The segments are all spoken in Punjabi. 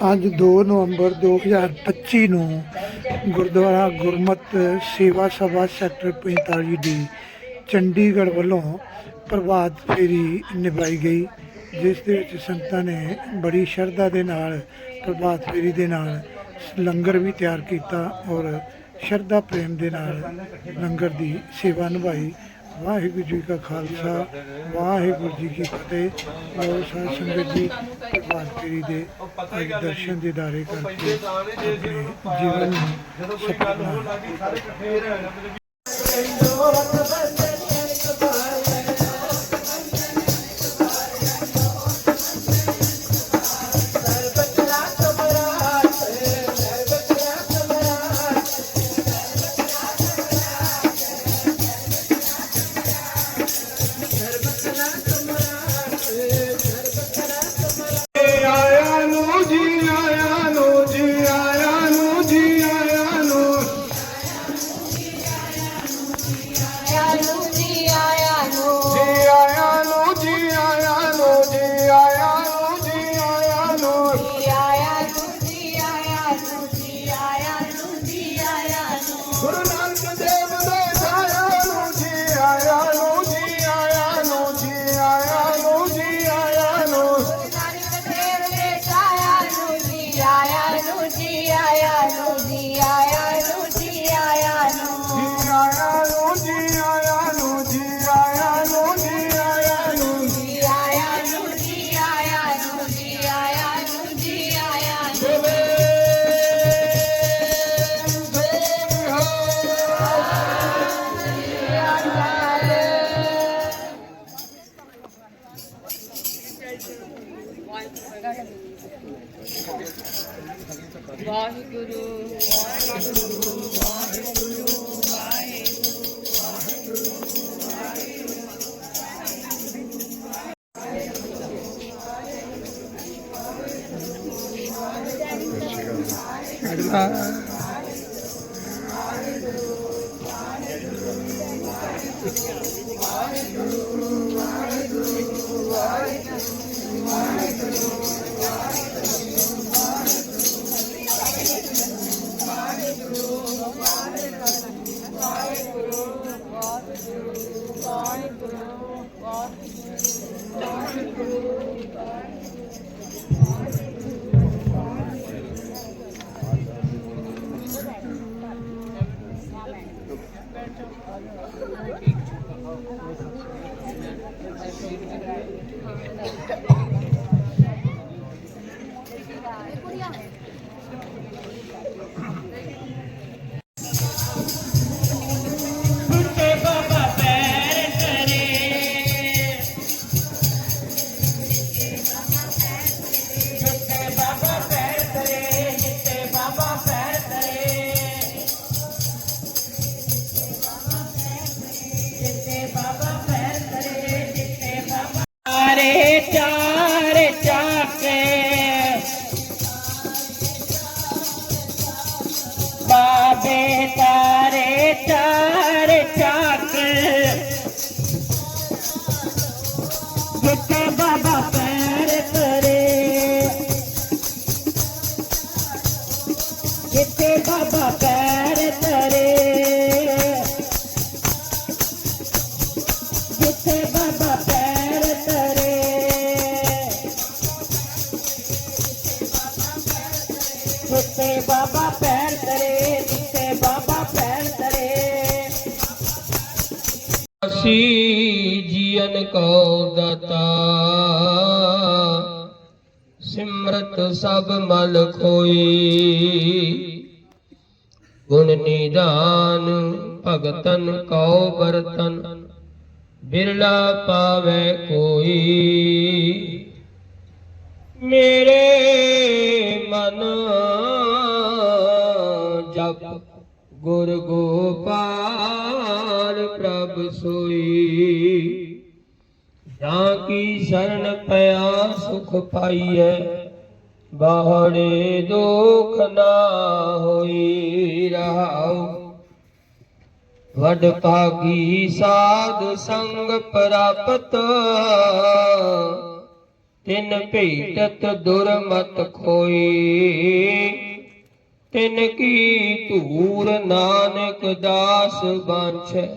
ਅੱਜ 2 ਨਵੰਬਰ 2025 ਨੂੰ ਗੁਰਦੁਆਰਾ ਗੁਰਮਤ ਸੇਵਾ ਸਭਾ ਸੈਕਟਰ 45 ਦੀ ਚੰਡੀਗੜ੍ਹ ਵੱਲੋਂ ਪ੍ਰਭਾਤ ਫੇਰੀ ਨਿਭਾਈ ਗਈ, ਜਿਸ ਦੇ ਵਿੱਚ ਸੰਗਤਾਂ ਨੇ ਬੜੀ ਸ਼ਰਧਾ ਦੇ ਨਾਲ, ਪ੍ਰਭਾਤ ਫੇਰੀ ਦੇ ਨਾਲ ਲੰਗਰ ਵੀ ਤਿਆਰ ਕੀਤਾ ਔਰ ਸ਼ਰਧਾ ਪ੍ਰੇਮ ਦੇ ਨਾਲ ਲੰਗਰ ਦੀ ਸੇਵਾ ਨਿਭਾਈ। ਵਾਹਿਗੁਰੂ ਜੀ ਕਾ ਖਾਲਸਾ, ਵਾਹਿਗੁਰੂ ਜੀ ਕੀ ਫਤਿਹ। ਲੋ ਸਾਧ ਸੰਗਤ ਜੀ, ਭਗਵਾਨ ਤੇਰੀ ਦੇ ਅੱਜ ਦਰਸ਼ਨ ਦਿਦਾਰੇ ਕਰਕੇ ਜੀਵਨ ਜਦੋਂ ਕੋਈ ਗੱਲ ਹੋਣ ਲੱਗੀ ਸਾਰੇ ਇਕੱਠੇ ਰਹਿਣਾ ਮਤਲਬ Uh, जी ਜੀਵਨ ਕੋ ਦਤਾ। ਸਿਮਰਤ ਸਭ ਮਲ ਖੋਈ। ਗੁਣ ਨਿਦਾਨ ਭਗਤਨ ਕਉ ਬਰਤਨ ਬਿਰਲਾ ਪਾਵੇ ਕੋਈ। ਮੇਰੇ ਮਨ ਜਪ ਗੁਰ ਗੋਪਾਲ ਪ੍ਰਭ ਸੋਈ। ਜਾਂ ਕੀ ਸ਼ਰਨ ਪਿਆ ਸੁਖ ਪਾਈਐ? ਬਾਹੜੇ ਦੁਖ ਨਾ ਹੋਈ ਰਹਾਉ। ਵਡ ਭਾਗੀ ਸਾਧ ਸੰਗ ਪ੍ਰਾਪਤ। ਤਿਨ ਭੇਟਤ ਦੁਰਮਤ ਖੋਈ। ਤਿਨ ਕੀ ਧੂਰ ਨਾਨਕ ਦਾਸ ਬਾਂਛੈ।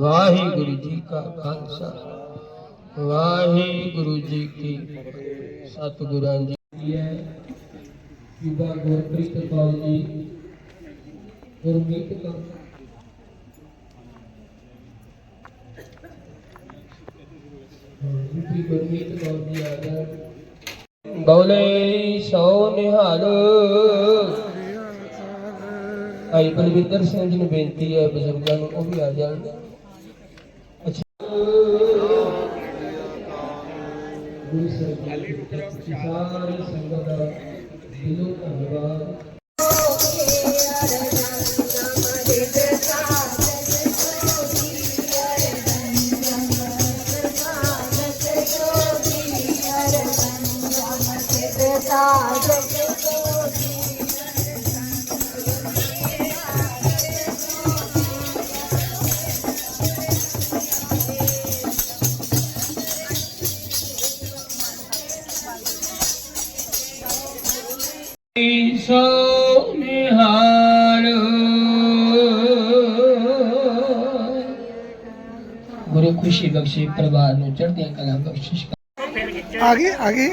ਵਾਹਿਗੁਰੂ ਜੀ ਕਾ ਖਾਲਸਾ। ਵਾਹਿਗੁਰੂ ਜੀ ਕੀ ਸਤਿਗੁਰਾਂ ਜੀ ਕੀ ਹੈ ਬੀਬਾ ਗੁਰਪ੍ਰੀਤ ਕੌਰ ਜੀ ਗੁਰਮੀਤ ਕੌਰ ਬੀਬੀ ਗੁਰਮੀਤ ਕੌਰ ਜੀ ਆ ਜਾ ਬੌਲੇ ਸੋ ਨਿਹਾਲ। ਭਾਈ ਬਲਵਿੰਦਰ ਸਿੰਘ ਜੀ ਨੂੰ ਬੇਨਤੀ ਹੈ, ਬਜ਼ੁਰਗਾਂ ਨੂੰ, ਉਹ ਵੀ ਆ ਜਾਣ। ਸਾਰੀ ਸੰਗਤ ਦਾ ਦਿਲੋਂ ਧੰਨਵਾਦ। ਖੁਸ਼ੀ ਬਖਸ਼ੇ ਪਰਿਵਾਰ ਨੂੰ ਚੜ੍ਹਦੀਆਂ ਕਲਾ ਬਖਸ਼ਿਸ਼ ਆਗੇ ਆਗੇ